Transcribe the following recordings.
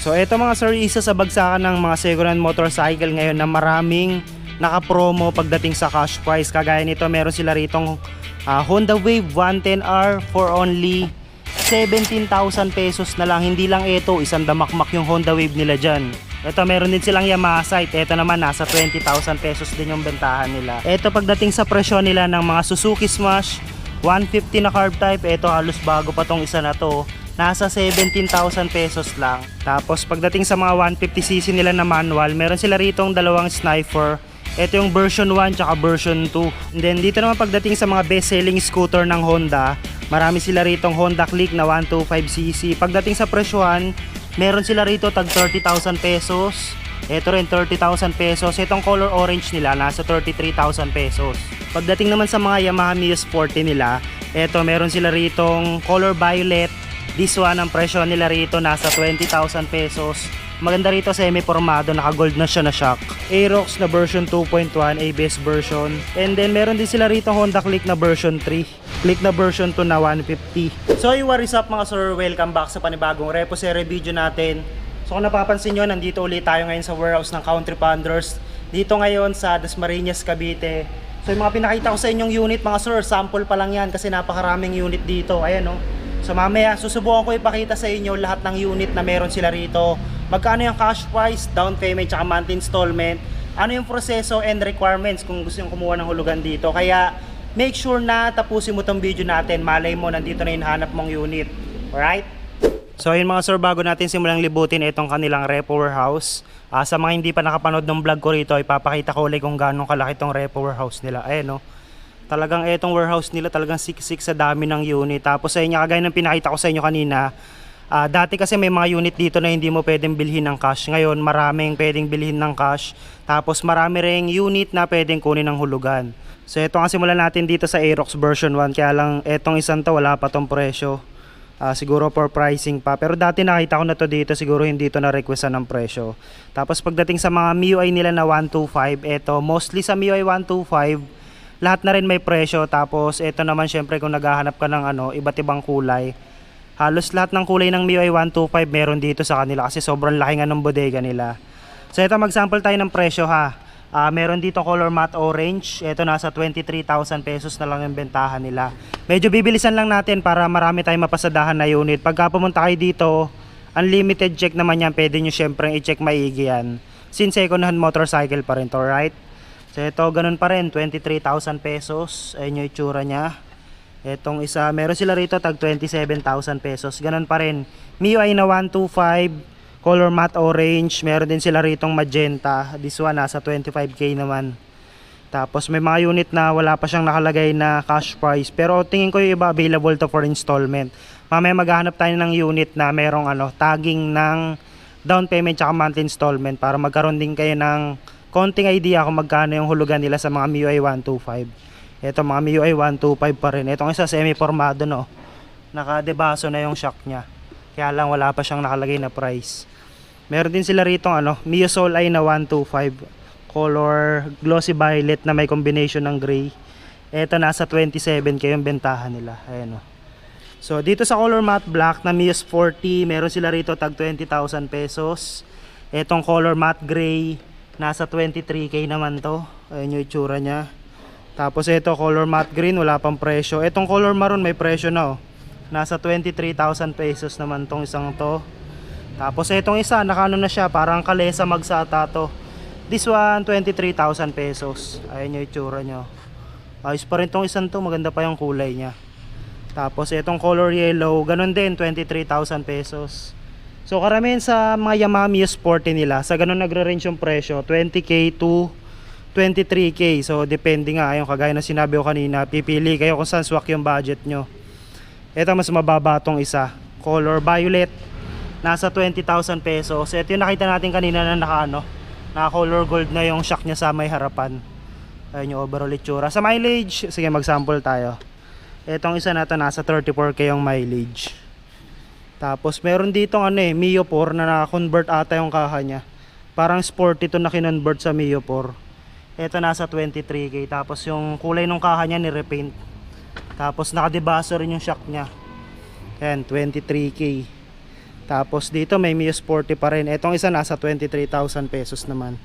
So ito mga sir, isa sa bagsakan ng mga second-hand motorcycle ngayon na maraming naka-promo pagdating sa cash price. Kagaya nito, meron sila ritong ah, Honda Wave 110R for only 17,000 pesos na lang. Hindi lang ito, isang damakmak yung Honda Wave nila dyan. Ito, meron din silang Yamaha Sight. Ito naman, nasa 20,000 pesos din yung bentahan nila. Ito, pagdating sa presyo nila ng mga Suzuki Smash, 150 na carb type. Ito, halos bago pa tong isa na to. Nasa 17,000 pesos lang. Tapos, pagdating sa mga 150cc nila na manual, meron sila ritong dalawang sniper. Ito yung version 1 tsaka version 2. And then dito naman pagdating sa mga best-selling scooter ng Honda, marami sila ritong Honda Click na 125cc. Pagdating sa presyohan, meron sila rito tag 30,000 pesos. Ito rin 30,000 pesos. Itong color orange nila nasa 33,000 pesos. Pagdating naman sa mga Yamaha Mio Sporty nila, ito meron sila ritong color violet. This one ang presyo nila rito nasa 20,000 pesos. Maganda rito semi-formado, naka-gold na siya na shock. Aerox na version 2.1, ABS version. And then meron din sila rito Honda Click na version 3. Click na version 2 na 150. So what is up mga sir, welcome back sa panibagong Repo Series video natin. So kung napapansin nyo, nandito ulit tayo ngayon sa warehouse ng Country Panders. Dito ngayon sa Dasmariñas, Cavite. So yung mga pinakita ko sa inyong unit mga sir, sample pa lang yan kasi napakaraming unit dito. Ayan no. So mamaya susubukan ko ipakita sa inyo lahat ng unit na meron sila rito. Magkano yung cash price, down payment, tsaka monthly installment. Ano yung proseso and requirements kung gusto yung kumuha ng hulugan dito. Kaya make sure na tapusin mo tong video natin. Malay mo nandito na yung mong unit. Alright? So yun mga sir, bago natin simulang libutin itong kanilang repo warehouse. Ah, sa mga hindi pa nakapanood ng vlog ko rito, ipapakita ko ulit kung gaano kalaki tong repo warehouse nila. Ayan no. Talagang etong warehouse nila talagang siksik sa dami ng unit. Tapos sa inyo, kagaya ng pinakita ko sa inyo kanina, ah, dati kasi may mga unit dito na hindi mo pwedeng bilhin ng cash. Ngayon, maraming pwedeng bilhin ng cash. Tapos marami ring unit na pwedeng kunin ng hulugan. So ito nga simulan natin dito sa Aerox version 1. Kaya lang etong isang to wala pa tong presyo. Ah, siguro for pricing pa. Pero dati nakita ko na to dito, siguro hindi to na requestan ng presyo. Tapos pagdating sa mga MIUI nila na 125, eto mostly sa MIUI 125, lahat na rin may presyo. Tapos eto naman syempre kung naghahanap ka ng ano, iba't ibang kulay. Halos lahat ng kulay ng MIUI 125 meron dito sa kanila kasi sobrang laki nga ng bodega nila. So ito mag-sample tayo ng presyo ha. Ah, meron dito color matte orange. Ito nasa 23,000 pesos na lang yung bentahan nila. Medyo bibilisan lang natin para marami tayong mapasadahan na unit. Pagka pumunta kayo dito, unlimited check naman yan. Pwede nyo syempre i-check maigi yan. Since second hand motorcycle pa rin to, right? So ito, ganun pa rin. 23,000 pesos. Ayun yung itsura niya. Etong isa, meron sila rito tag 27,000 pesos. Ganun pa rin. MIUI na 125 color matte orange, meron din sila ritong magenta. This one nasa 25k naman. Tapos may mga unit na wala pa siyang nakalagay na cash price. Pero tingin ko yung iba available to for installment. Mamaya maghahanap tayo ng unit na merong ano, tagging ng down payment tsaka monthly installment para magkaroon din kayo ng konting idea kung magkano yung hulugan nila sa mga MIUI 125. Ito mga MIUI 125 pa rin. Itong isa semi-formado no. Nakadebaso na yung shock niya. Kaya lang wala pa siyang nakalagay na price. Meron din sila rito ano, Mio Soul Eye na 125 color glossy violet na may combination ng gray. Ito nasa 27k yung bentahan nila. Ayan o. So dito sa color matte black na Mio 40, meron sila rito tag 20,000 pesos. Etong color matte gray nasa 23k naman to. Ayan yung itsura niya. Tapos ito color matte green wala pang presyo. Etong color maroon may presyo na oh. Nasa 23,000 pesos naman tong isang to. Tapos itong isa, nakano na siya, parang kalesa magsata to. This one, 23,000 pesos. Ayan yung itsura nyo. Ayos pa rin tong isang to, maganda pa yung kulay niya. Tapos itong color yellow, ganun din, 23,000 pesos. So karamihan sa mga Yamaha Mio Sporty nila, sa ganun nagre-range yung presyo, 20k to 23k. So depende nga, yung kagaya na sinabi ko kanina, pipili kayo kung saan swak yung budget nyo. Ito mas mababa tong isa, color violet nasa 20,000 pesos. Ito yung nakita natin kanina na naka ano, naka color gold na yung shock niya sa may harapan. Ayun yung overall itsura. Sa mileage, sige mag-sample tayo. Etong isa na to nasa 34k yung mileage. Tapos meron dito ano eh, Mio 4 na naka-convert ata yung kaha niya. Parang sporty to na kinonvert sa Mio 4. Ito nasa 23k. Tapos yung kulay ng kaha niya ni-repaint. Tapos nakadebaso rin yung shock niya. Ayan, 23k. Tapos dito may Mio Sporty pa rin. Etong isa nasa 23,000 pesos naman.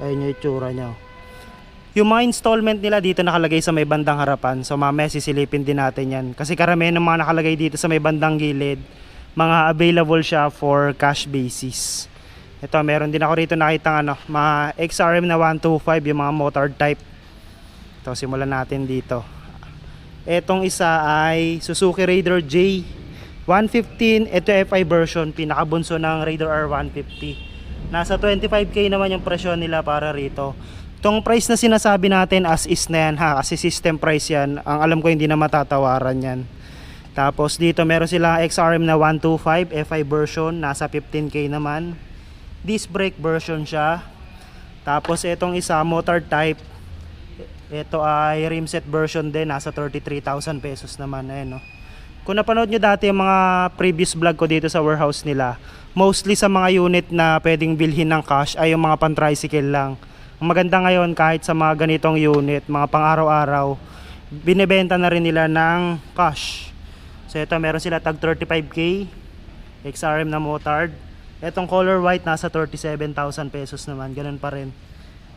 Ayun yung itsura niya. Yung mga installment nila dito nakalagay sa may bandang harapan. So mamaya sisilipin din natin yan. Kasi karamihan ng mga nakalagay dito sa may bandang gilid, mga available siya for cash basis. Ito, meron din ako rito nakita ano, mga XRM na 125, yung mga motor type. Ito, simulan natin dito. Etong isa ay Suzuki Raider J 115. Ito FI version, pinakabunso ng Raider R150. Nasa 25k naman yung presyo nila para rito. Itong price na sinasabi natin as is na yan ha, kasi system price yan. Ang alam ko hindi na matatawaran yan. Tapos dito meron sila XRM na 125 FI version, nasa 15k naman. Disc brake version siya. Tapos itong isa motor type. Ito ay rim set version din, nasa 33,000 pesos naman. Ayan, no? Kung napanood nyo dati yung mga previous vlog ko dito sa warehouse nila, mostly sa mga unit na pwedeng bilhin ng cash ay yung mga pan-tricycle lang. Ang maganda ngayon kahit sa mga ganitong unit, mga pang-araw-araw, binebenta na rin nila ng cash. So ito meron sila tag 35k, XRM na motard. Etong color white nasa 37,000 pesos naman, ganun pa rin.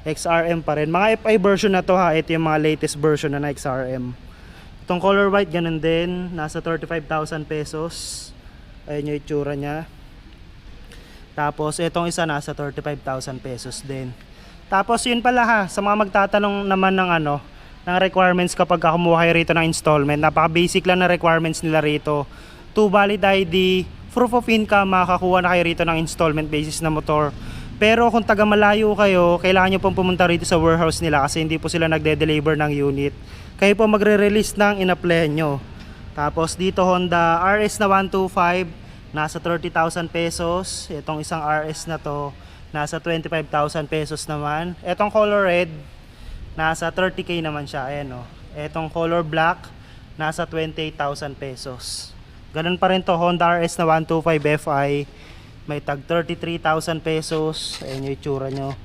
XRM pa rin. Mga FI version na to ha, ito yung mga latest version na na XRM. Itong color white ganun din, nasa 35,000 pesos. Ayun yung itsura niya. Tapos itong isa nasa 35,000 pesos din. Tapos yun pala ha, sa mga magtatanong naman ng ano, ng requirements kapag kumuha kayo rito ng installment. Napaka-basic lang na requirements nila rito. Two valid ID, proof of income, makakakuha na kayo rito ng installment basis na motor. Pero kung taga malayo kayo, kailangan nyo pong pumunta rito sa warehouse nila kasi hindi po sila nagde-deliver ng unit. Kayo po magre-release ng in-apply nyo. Tapos dito Honda RS na 125, nasa 30,000 pesos. Itong isang RS na to, nasa 25,000 pesos naman. Itong color red, nasa 30k naman siya. Ayan o. Itong color black, nasa 28,000 pesos. Ganun pa rin to Honda RS na 125 Fi. May tag 33,000 pesos. Ayan yung itsura nyo.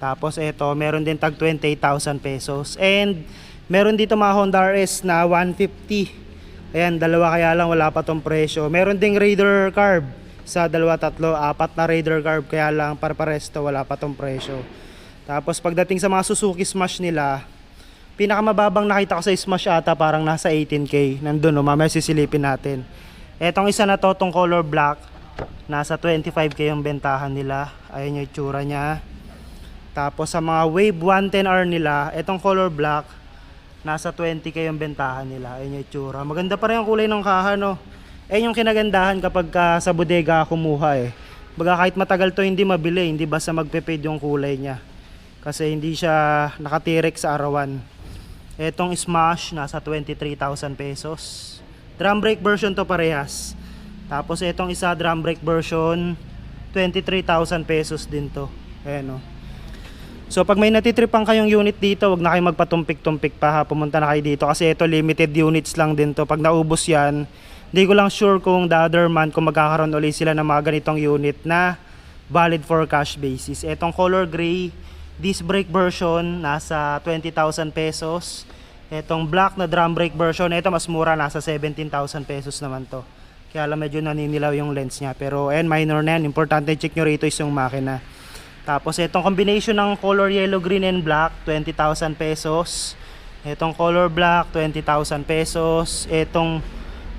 Tapos ito, meron din tag 28,000 pesos. And meron dito mga Honda RS na 150. Ayan, dalawa kaya lang wala pa tong presyo. Meron ding Raider Carb sa dalawa tatlo, apat na Raider Carb kaya lang para-pares to wala pa tong presyo. Tapos pagdating sa mga Suzuki Smash nila, pinakamababang nakita ko sa Smash ata parang nasa 18k. Nandun no, mamaya sisilipin natin. Etong isa na to, tong color black, nasa 25k yung bentahan nila. Ayun yung itsura niya. Tapos sa mga Wave 110R nila, etong color black, nasa 20k yung bentahan nila. Ayun yung itsura. Maganda pa rin ang kulay ng kaha, no? Ayun yung kinagandahan kapag ka sa bodega kumuha eh. Baga kahit matagal to hindi mabili, hindi basta magpe-fade yung kulay niya. Kasi hindi siya nakatirik sa arawan. Etong Smash, nasa 23,000 pesos. Drum brake version to parehas. Tapos etong isa drum brake version, 23,000 pesos din to. Ayan o. So pag may natitripan kayong unit dito, wag na kayo magpatumpik-tumpik pa ha. Pumunta na kayo dito kasi ito limited units lang din to. Pag naubos yan, hindi ko lang sure kung the other month kung magkakaroon ulit sila ng mga ganitong unit na valid for cash basis. Etong color gray, disc brake version, nasa 20,000 pesos. Etong black na drum brake version, ito mas mura, nasa 17,000 pesos naman to. Kaya lang medyo naninilaw yung lens niya. Pero ayan, minor na yan. Importante check nyo rito is yung makina. Tapos itong combination ng color yellow, green, and black, 20,000 pesos. Itong color black, 20,000 pesos. Itong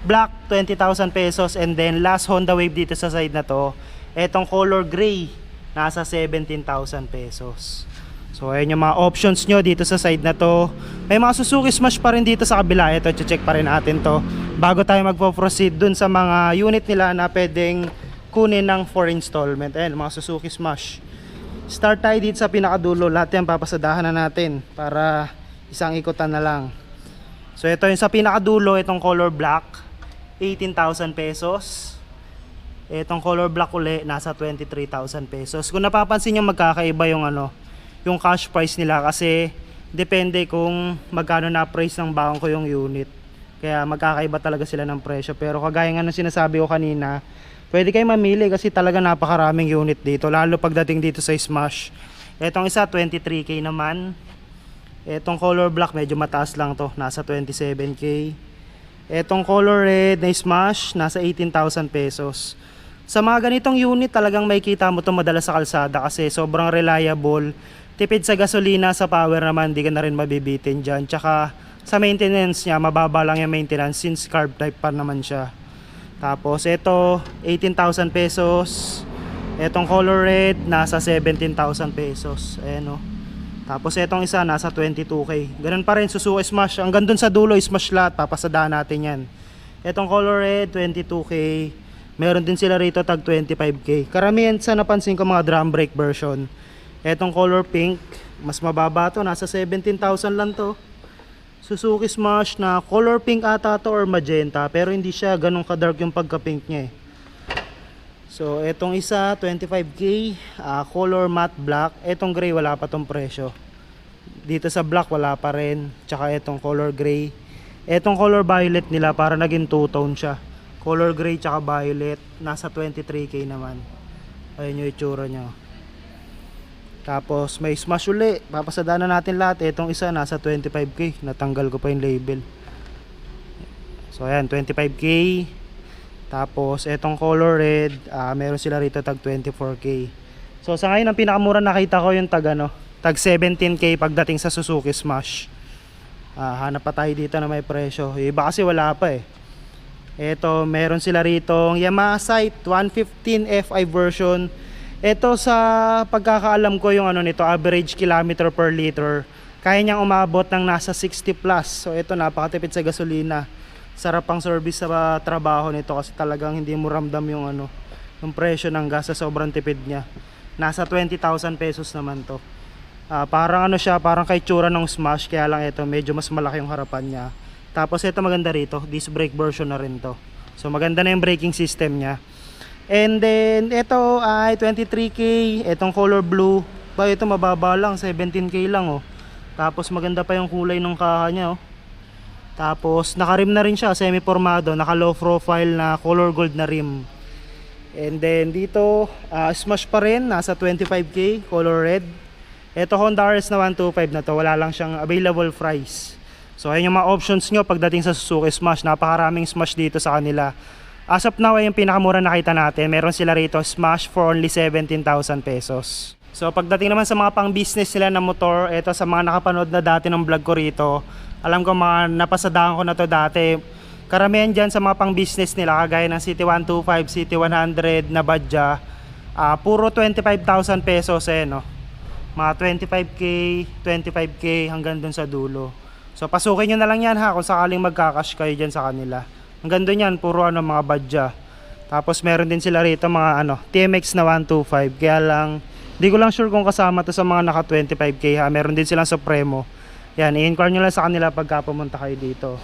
black, 20,000 pesos. And then last Honda Wave dito sa side na to, itong color gray, nasa 17,000 pesos. So ayan yung mga options nyo dito sa side na to. May mga Suzuki Smash pa rin dito sa kabila. Ito, check pa rin natin to. Bago tayo magpo-proceed dun sa mga unit nila na pwedeng kunin ng for installment. Ayan, mga Suzuki Smash. Start tayo dito sa pinakadulo. Lahat yan papasadahan na natin para isang ikutan na lang. So ito yung sa pinakadulo, itong color black. 18,000 pesos. Itong color black uli, nasa 23,000 pesos. Kung napapansin nyo magkakaiba yung ano, yung cash price nila kasi depende kung magkano na price ng bangko yung unit. Kaya magkakaiba talaga sila ng presyo. Pero kagaya nga ng sinasabi ko kanina, pwede kayo mamili kasi talaga napakaraming unit dito. Lalo pagdating dito sa Smash. Etong isa, 23k naman. Etong color black, medyo mataas lang to. Nasa 27k. Etong color red na Smash, nasa 18,000 pesos. Sa mga ganitong unit talagang may kita mo ito madalas sa kalsada kasi sobrang reliable. Tipid sa gasolina, sa power naman, di ka na rin mabibitin dyan. Tsaka sa maintenance niya, mababa lang yung maintenance since carb type pa naman siya. Tapos ito, 18,000 pesos. Etong color red, nasa 17,000 pesos. Ayan o. Tapos etong isa, nasa 22k. Ganun pa rin, Suzuki Smash. Ang gandun sa dulo, Smash lahat. Papasadaan natin yan. Etong color red, 22k. Meron din sila rito tag 25k. Karamihan sa napansin ko mga drum brake version. Etong color pink, mas mababa to, nasa 17,000 lang to. Suzuki Smash na color pink ata to or magenta pero hindi siya ganun ka-dark yung pagka-pink niya eh. So, etong isa 25k, ah, color matte black. Etong gray wala pa tong presyo. Dito sa black wala pa rin. Tsaka etong color gray. Etong color violet nila para naging two-tone siya. Color gray tsaka violet, nasa 23k naman. Ayun yung itsura niya. Tapos may smash uli. Papasadaan na natin lahat. Etong isa nasa 25k. Natanggal ko pa yung label. So ayan, 25k. Tapos etong color red, ah, meron sila rito tag 24k. So sa ngayon ang pinakamura nakita ko yung tag ano, tag 17k pagdating sa Suzuki Smash. Ah, hanap pa tayo dito na may presyo. Yung Iba kasi wala pa eh. Ito, meron sila rito Yamaha Sight 115 Fi version. Ito sa pagkakaalam ko yung ano nito, average kilometer per liter. Kaya niyang umabot ng nasa 60 plus. So ito napakatipid sa gasolina. Sarap pang service sa trabaho nito kasi talagang hindi mo ramdam yung ano, yung presyo ng gas sa sobrang tipid niya. Nasa 20,000 pesos naman to. Ah, parang ano siya, parang kay tsura ng Smash kaya lang ito medyo mas malaki yung harapan niya. Tapos ito maganda rito, disc brake version na rin to. So maganda na yung braking system niya. And then ito ay 23k, itong color blue. Ba ito mababa lang, 17k lang oh. Tapos maganda pa yung kulay ng kaha niya oh. Tapos naka-rim na rin siya, semi-formado, naka low profile na color gold na rim. And then dito, ah, smash pa rin, nasa 25k, color red. Ito Honda RS na 125 na to, wala lang siyang available price. So ayun yung mga options nyo pagdating sa Suzuki Smash, napakaraming Smash dito sa kanila. As of now, yung pinakamura nakita natin, meron sila rito Smash for only 17,000 pesos. So pagdating naman sa mga pang business nila na motor, ito sa mga nakapanood na dati ng vlog ko rito, alam ko mga napasadahan ko na to dati. Karamihan dyan sa mga pang business nila, kagaya ng City 125, City 100 na badya, ah, puro 25,000 pesos eh, no? Mga 25k, 25k hanggang dun sa dulo. So pasukin nyo na lang yan ha kung sakaling magkakash kayo dyan sa kanila. Hanggang dun yan, puro ano, mga badya. Tapos meron din sila rito mga ano, TMX na 125. Kaya lang, di ko lang sure kung kasama to sa mga naka 25k ha. Meron din silang Supremo. Yan, i-inquire nyo lang sa kanila pagka pumunta kayo dito.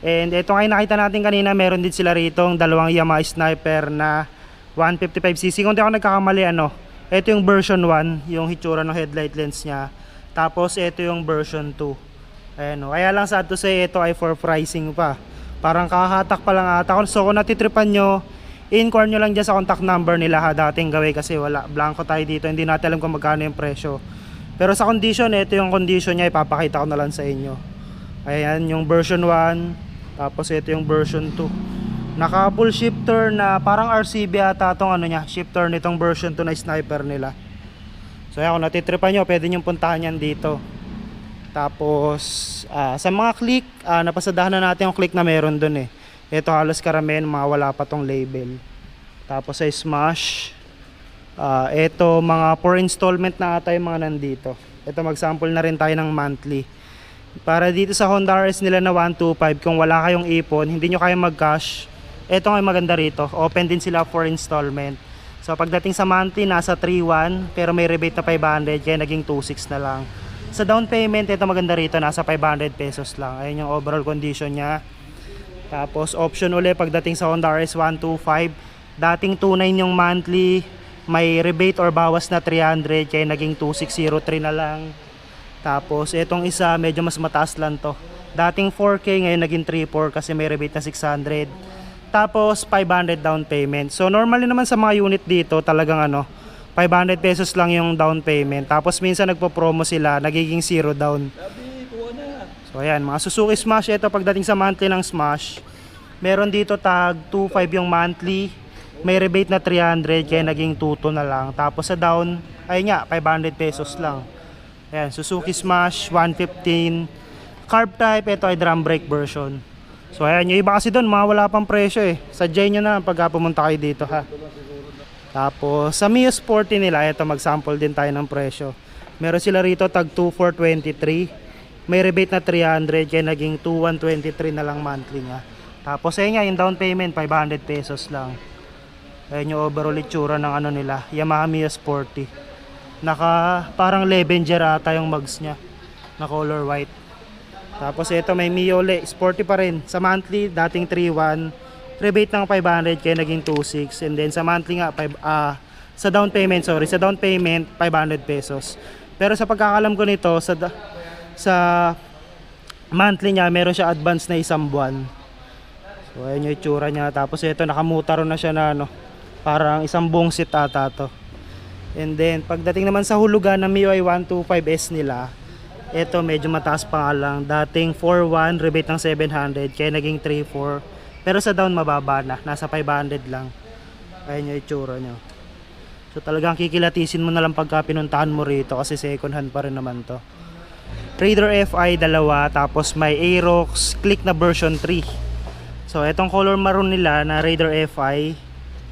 And ito nga nakita natin kanina, meron din sila rito dalawang Yamaha Sniper na 155cc. Kung di ako nagkakamali, ano, ito yung version 1, yung hitsura ng headlight lens niya. Tapos ito yung version 2. Ayan o. Kaya lang sad to say, ito ay for pricing pa. Parang kakahatak pa lang ata. So kung natitripan nyo, i-inquire nyo lang dyan sa contact number nila ha, dating gawin kasi wala, blanco tayo dito. Hindi natin alam kung magkano yung presyo. Pero sa condition, ito yung condition niya, ipapakita ko na lang sa inyo. Ayan, yung version 1, tapos ito yung version 2. Naka full shifter na parang RCB ata tong ano niya, shifter nitong version 2 na sniper nila. So ayan, kung natitripan nyo, pwede nyo puntahan yan dito. Tapos, ah, sa mga click, ah, napasadahan na natin yung click na meron dun eh. Ito halos karamihan, mga wala pa tong label. Tapos sa Smash, ah, ito mga for installment na ata mga nandito. Ito mag-sample na rin tayo ng monthly. Para dito sa Honda RS nila na 125, kung wala kayong ipon, hindi nyo kaya mag-cash, ito nga maganda rito. Open din sila for installment. So pagdating sa monthly, nasa 3.1, pero may rebate na 500, kaya naging 2.6 na lang. Sa down payment, ito maganda rito, nasa 500 pesos lang. Ayun yung overall condition niya. Tapos option uli pagdating sa Honda RS 125, dating 29 yung monthly, may rebate or bawas na 300 kaya naging 2603 na lang. Tapos itong isa medyo mas mataas lang to. Dating 4K ngayon naging 3.4 kasi may rebate na 600. Tapos 500 down payment. So normally naman sa mga unit dito talagang ano 500 pesos lang yung down payment. Tapos minsan nagpo-promo sila, nagiging zero down. So ayan, mga Suzuki Smash ito pagdating sa monthly ng Smash. Meron dito tag 25 yung monthly. May rebate na 300 kaya naging 2 na lang. Tapos sa down, ay nga, 500 pesos lang. Ayan, Suzuki Smash 115. Carb type, ito ay drum brake version. So ayan, yung iba kasi doon, mga wala pang presyo eh. Sadyain nyo na pagka pumunta kayo dito ha. Tapos sa Mio Sporty nila, ito mag-sample din tayo ng presyo. Meron sila rito tag 2423. May rebate na 300 kaya naging 2123 na lang monthly niya. Tapos ayun nga, yung down payment 500 pesos lang. Ayun yung overall itsura ng ano nila, Yamaha Mio Sporty. Naka parang Levenger ata yung mugs niya na color white. Tapos ito may Mio Le, sporty pa rin. Sa monthly, dating 3.1. Rebate ng 500 kaya naging 2.6. And then sa monthly nga, 5, ah, sa down payment, sorry, sa down payment, 500 pesos. Pero sa pagkakalam ko nito, sa, sa monthly niya, meron siya advance na isang buwan. So ayan yung itsura niya. Tapos ito, nakamutaro na siya na ano, parang isang buong seat ata to. And then, pagdating naman sa hulugan ng MIUI 125S nila, ito medyo mataas pa nga lang. Dating 4.1, rebate ng 700, kaya naging 3.4. Pero sa down mababa na, nasa 500 lang. Ayan yung itsura nyo. So talagang kikilatisin mo na lang pagka pinuntahan mo rito kasi second hand pa rin naman to. Raider FI dalawa, tapos may Aerox Click na version 3. So itong color maroon nila na Raider FI,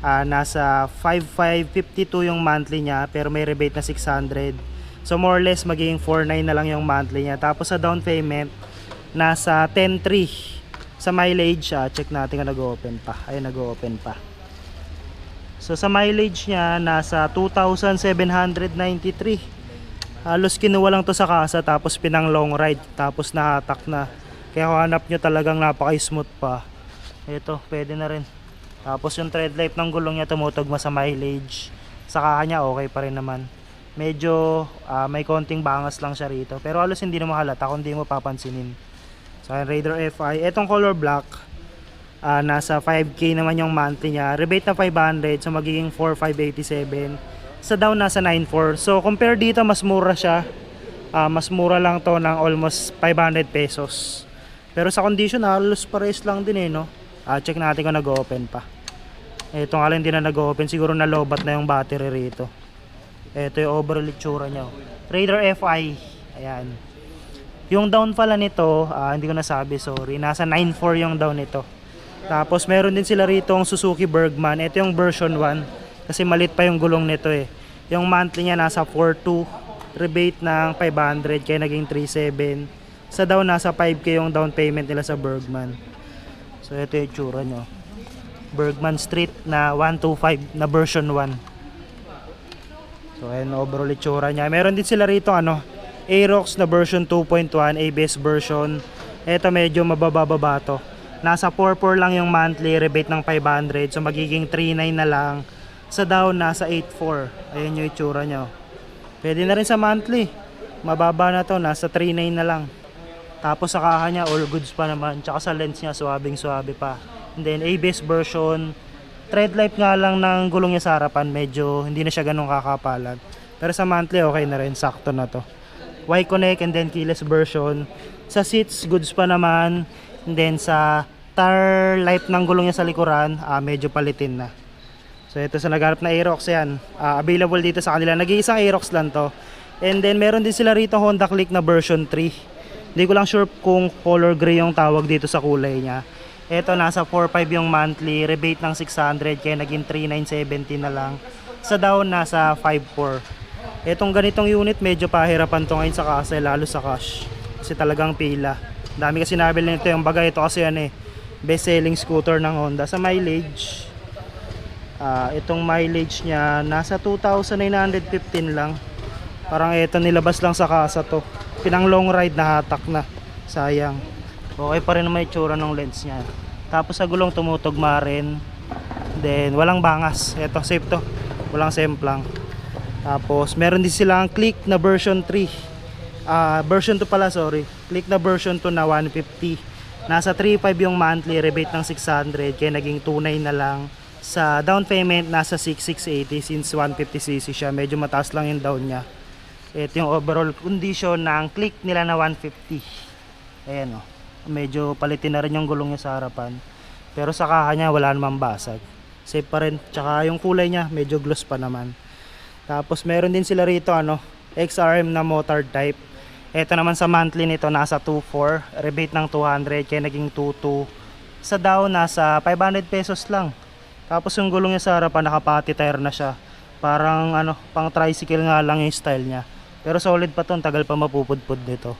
ah, nasa 5552 yung monthly niya pero may rebate na 600. So more or less magiging 49 na lang yung monthly niya. Tapos sa down payment nasa 103. Sa mileage, ah, check natin kung nag-open pa. Ayun, nag-open pa. So sa mileage niya nasa 2,793. Halos kinuha lang to sa kasa tapos pinang long ride tapos nahatak na. Kaya kung hanap nyo talagang napaka-smooth pa. Ito, pwede na rin. Tapos yung tread life ng gulong niya tumutugma sa mileage. Sa kaha niya okay pa rin naman. Medyo ah, may konting bangas lang siya rito. Pero halos hindi na mahalata kung hindi mo papansinin. So yung Raider FI. Etong color black. ah, nasa 5k naman yung monthly niya. Rebate na 500 so magiging 4,587. Sa down nasa 9,400. So compare dito mas mura siya. Ah, mas mura lang to ng almost 500 pesos. Pero sa condition halos pares lang din eh no. Ah, check natin kung nag-open pa. Ito nga lang hindi na nag-open. Siguro na lobat na yung battery rito. Ito yung overall itsura niya. oh. Raider FI. Ayan. Yung down pala nito, ah, hindi ko nasabi, sorry. Nasa 9.4 yung down nito. Tapos meron din sila rito ang Suzuki Bergman. Ito yung version 1. Kasi malit pa yung gulong nito eh. Yung monthly niya nasa 4.2. Rebate ng 500 kaya naging 3.7. Sa down nasa 5k yung down payment nila sa Bergman. So ito yung itsura nyo. Bergman Street na 125 na version 1. So ayan overall itsura niya. Meron din sila rito ano, Aerox na version 2.1, ABS version. Ito medyo mabababa to. Nasa 4.4 lang yung monthly rebate ng 500. So magiging 3.9 na lang. Sa down nasa 8.4. Ayan yung itsura niya. Pwede na rin sa monthly. Mababa na to, nasa 3.9 na lang. Tapos sa kaha niya, all goods pa naman. Tsaka sa lens niya, suwabing suwabe pa. And then ABS version, tread life nga lang ng gulong niya sa harapan, medyo hindi na siya ganun kakapalan. Pero sa monthly, okay na rin, sakto na to. Y-Connect and then keyless version. Sa seats, goods pa naman. And then sa tar life ng gulong niya sa likuran, ah, medyo palitin na. So ito sa nagharap na Aerox yan. Ah, available dito sa kanila. Nag-iisang Aerox lang to. And then meron din sila rito Honda Click na version 3. Hindi ko lang sure kung color gray yung tawag dito sa kulay niya. Ito nasa 4.5 yung monthly, rebate ng 600 kaya naging 3,970 na lang. Sa down nasa 5.4. Etong ganitong unit medyo pahirapan to ngayon sa kasa lalo sa cash. Kasi talagang pila. Dami kasi nabili nito yung bagay ito kasi yan eh. Best selling scooter ng Honda sa mileage. Ah, itong mileage niya nasa 2,915 lang. Parang ito nilabas lang sa kasa to. Pinang long ride na hatak na. Sayang. Okay pa rin naman itsura ng lens niya. Tapos sa gulong tumutugma rin. Then walang bangas. Ito safe to. Walang semplang. Tapos meron din silang click na version 3. Ah, version 2 pala, sorry. Click na version 2 na 150. Nasa 3.5 yung monthly rebate ng 600 kaya naging 2.9 na lang. Sa down payment nasa 6,680 since 150cc siya. Medyo mataas lang yung down niya. Ito yung overall condition ng click nila na 150. Ayan o. Medyo palitin na rin yung gulong niya sa harapan. Pero sa kaha niya wala namang basag. Safe pa rin. Tsaka yung kulay niya, medyo gloss pa naman. Tapos meron din sila rito ano, XRM na motor type. Ito naman sa monthly nito nasa 2.4, rebate ng 200 kaya naging 2.2. Sa down nasa 500 pesos lang. Tapos yung gulong niya sa harapan nakapati tire na siya. Parang ano, pang tricycle nga lang yung style niya. Pero solid pa to, tagal pa mapupudpud nito.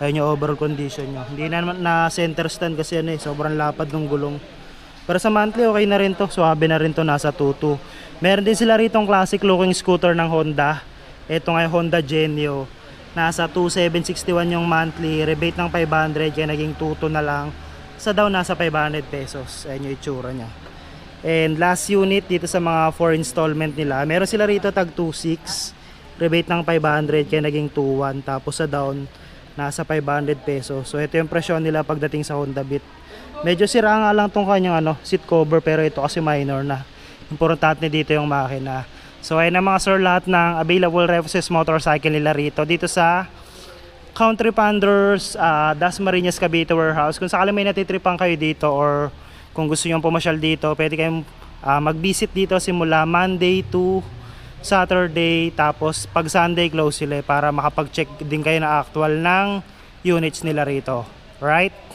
Ayun yung overall condition niya. Hindi na na center stand kasi ano eh, sobrang lapad ng gulong. Pero sa monthly okay na rin to, suabe na rin to nasa 2.2. Meron din sila rito classic looking scooter ng Honda. Ito nga yung Honda Genio. Nasa 2,761 yung monthly, rebate ng 500 kaya naging 2.2 na lang. Sa down nasa 500 pesos. Ayun yung itsura niya. And last unit dito sa mga 4 installment nila, meron sila rito tag 2.6, rebate ng 500 kaya naging 2.1 tapos sa down nasa 500 pesos. So ito yung presyon nila pagdating sa Honda Beat. Medyo sira nga lang tong kanyang ano, seat cover pero ito kasi minor na. Importante dito yung makina. So ayun na mga sir lahat ng available references motorcycle nila rito dito sa Country Panders, uh, Dasmariñas Cavite Warehouse. Kung sakali may natitripan kayo dito or kung gusto nyo pumasyal dito, pwede kayong ah, mag-visit dito simula Monday to Saturday. Tapos pag Sunday close sila eh, para makapag-check din kayo na actual ng units nila rito. Right?